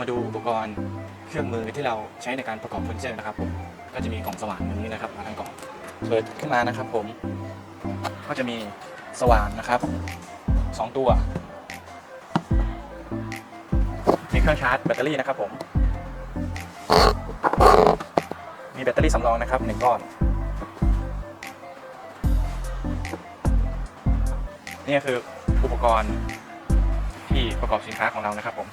มาดูอุปกรณ์เครื่องมือที่เราใช้ในการประกอบเฟอร์นิเจอร์นะครับผมก็จะมีกล่องสว่านอย่งนี้นะครับมาทั้งกล่องเปิดขึ้นมานะครับ ผมก็จะมีสว่านนะครับสองตัว มีเครื่องชาร์จแบตเตอรี่นะครับผม มีแบตเตอรี่สำรองนะครับหนึ่งก้อน นี่คืออุปกรณ์ที่ประกอบสินค้าของเรานะครับผม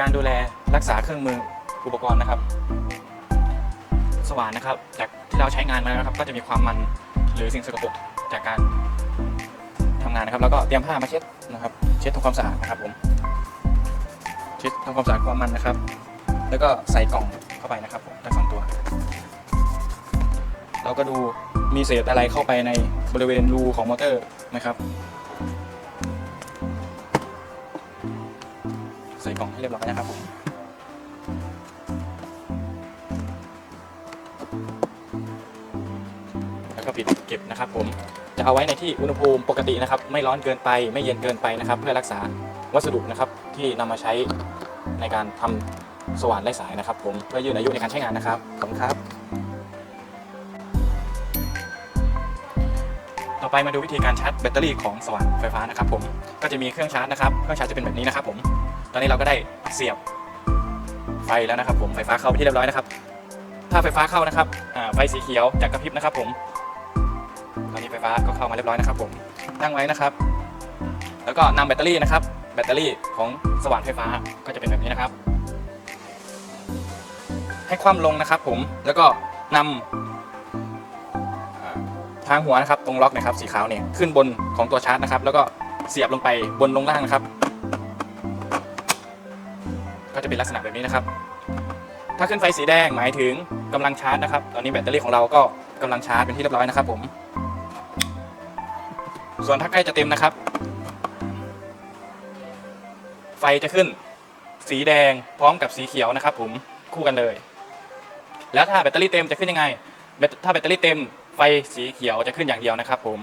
การดูแลรักษาเครื่องมืออุปกรณ์นะครับ สว่านนะครับ จากที่เราใช้งานมานะครับ ก็จะมีความมันหรือสิ่งสกปรกจากการทำงานนะครับ แล้วก็เตรียมผ้ามาเช็ดนะครับ เช็ดทำความสะอาดนะครับผมเช็ดทำความสะอาดความมันนะครับ แล้วก็ใส่กล่องเข้าไปนะครับผมทั้งสองตัว เราก็ดูมีเศษอะไรเข้าไปในบริเวณรูของมอเตอร์นะครับ ใส่กล่องให้เรียบร้อยนะครับผมแล้วก็ปิดเก็บนะครับผมจะเอาไว้ในที่อุณหภูมิปกตินะครับ ไม่ร้อนเกินไปไม่เย็นเกินไปนะครับ เพื่อรักษาวัสดุนะครับ ที่นำมาใช้ในการทำสว่านไร้สายนะครับ ผมเพื่อยืดอายุในการใช้งานนะครับขอบคุณครับ ไปมาดูวิธีการชาร์จแบตเตอรี่ของสว่านไฟฟ้านะครับผมก็จะมีเครื่องชาร์จนะครับเครื่องชาร์จจะเป็นแบบนี้นะครับผมตอนนี้เราก็ได้เสียบไฟแล้วนะครับ ผมไฟฟ้าเข้าไปที่เรียบร้อยนะครับ ถ้าไฟฟ้าเข้านะครับไฟสีเขียวจะกระพริบนะครับ ผมตอนนี้ไฟฟ้าก็เข้ามาเรียบร้อยนะครับ ผมตั้งไว้นะครับ แล้วก็นำแบตเตอรี่นะครับ แบตเตอรี่ของสว่านไฟฟ้าก็จะเป็นแบบนี้นะครับ ให้คว่ำลงนะครับ ผมแล้วก็นำอ่า ทางหัวนะครับตรงล็อกนะครับสีขาวเนี่ยขึ้นบนของตัวชาร์จนะครับแล้วก็เสียบลงไปบนลงล่างนะครับ ก็จะเป็นลักษณะแบบนี้นะครับ ถ้าขึ้นไฟสีแดงหมายถึงกำลังชาร์จนะครับ ตอนนี้แบตเตอรี่ของเราก็กำลังชาร์จเป็นที่เรียบร้อยนะครับ ผม ส่วนถ้าใกล้จะเต็มนะครับ ไฟจะขึ้นสีแดงพร้อมกับสีเขียวนะครับ ผมคู่กันเลย แล้วถ้าแบตเตอรี่เต็มจะขึ้นยังไงถ้าแบตเตอรี่เต็ม ไฟสีเขียวจะขึ้นอย่างเดียวนะครับผม